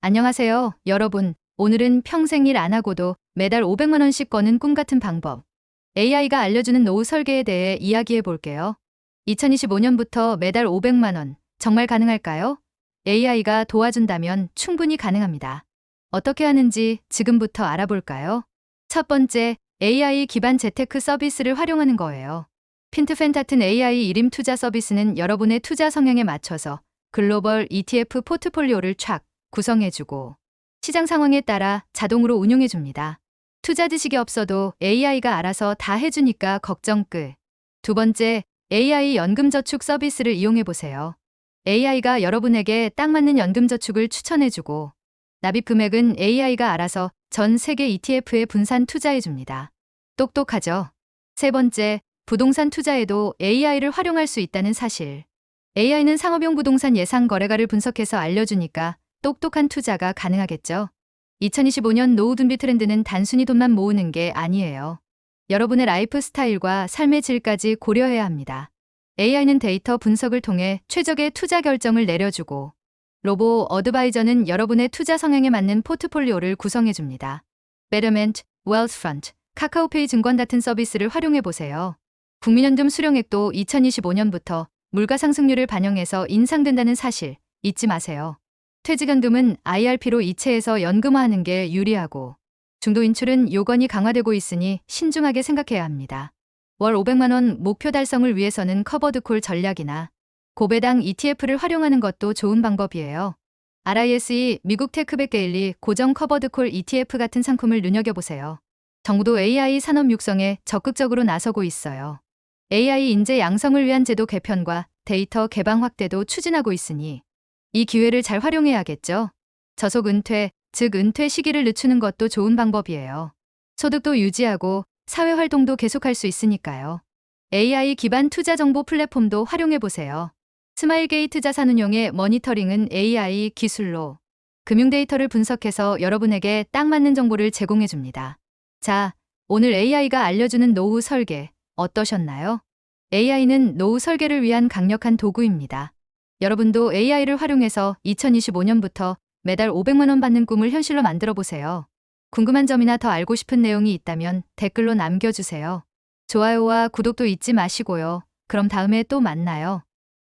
안녕하세요, 여러분. 오늘은 평생 일 안 하고도 매달 500만 원씩 버는 꿈 같은 방법. AI가 알려주는 노후 설계에 대해 이야기해 볼게요. 2025년부터 매달 500만 원. 정말 가능할까요? AI가 도와준다면 충분히 가능합니다. 어떻게 하는지 지금부터 알아볼까요? 첫 번째, AI 기반 재테크 서비스를 활용하는 거예요. 핀트펜 같은 AI 일임 투자 서비스는 여러분의 투자 성향에 맞춰서 글로벌 ETF 포트폴리오를 촥 구성해주고 시장 상황에 따라 자동으로 운용해줍니다. 투자 지식이 없어도 AI가 알아서 다 해주니까 걱정 끝. 두 번째, AI 연금저축 서비스를 이용해보세요. AI가 여러분에게 딱 맞는 연금저축을 추천해주고 납입 금액은 AI가 알아서 전 세계 ETF에 분산 투자해줍니다. 똑똑하죠? 세 번째, 부동산 투자에도 AI를 활용할 수 있다는 사실. AI는 상업용 부동산 예상 거래가를 분석해서 알려주니까 똑똑한 투자가 가능하겠죠. 2025년 노후 준비 트렌드는 단순히 돈만 모으는 게 아니에요. 여러분의 라이프 스타일과 삶의 질까지 고려해야 합니다. AI는 데이터 분석을 통해 최적의 투자 결정을 내려주고 로보 어드바이저는 여러분의 투자 성향에 맞는 포트폴리오를 구성해줍니다. Betterment, Wealthfront, 카카오페이 증권 같은 서비스를 활용해 보세요. 국민연금 수령액도 2025년부터 물가 상승률을 반영해서 인상된다는 사실 잊지 마세요. 퇴직연금은 IRP로 이체해서 연금화하는 게 유리하고 중도 인출은 요건이 강화되고 있으니 신중하게 생각해야 합니다. 월 500만 원 목표 달성을 위해서는 커버드콜 전략이나 고배당 ETF를 활용하는 것도 좋은 방법이에요. RISE 미국 테크백 데일리 고정 커버드콜 ETF 같은 상품을 눈여겨보세요. 정부도 AI 산업 육성에 적극적으로 나서고 있어요. AI 인재 양성을 위한 제도 개편과 데이터 개방 확대도 추진하고 있으니 이 기회를 잘 활용해야겠죠. 저속 은퇴, 즉 은퇴 시기를 늦추는 것도 좋은 방법이에요. 소득도 유지하고 사회 활동도 계속할 수 있으니까요. AI 기반 투자 정보 플랫폼도 활용해 보세요. 스마일게이트 자산운용의 모니터링은 AI 기술로 금융 데이터를 분석해서 여러분에게 딱 맞는 정보를 제공해 줍니다. 자, 오늘 AI가 알려주는 노후 설계 어떠셨나요? AI는 노후 설계를 위한 강력한 도구입니다. 여러분도 AI를 활용해서 2025년부터 매달 500만 원 받는 꿈을 현실로 만들어 보세요. 궁금한 점이나 더 알고 싶은 내용이 있다면 댓글로 남겨주세요. 좋아요와 구독도 잊지 마시고요. 그럼 다음에 또 만나요.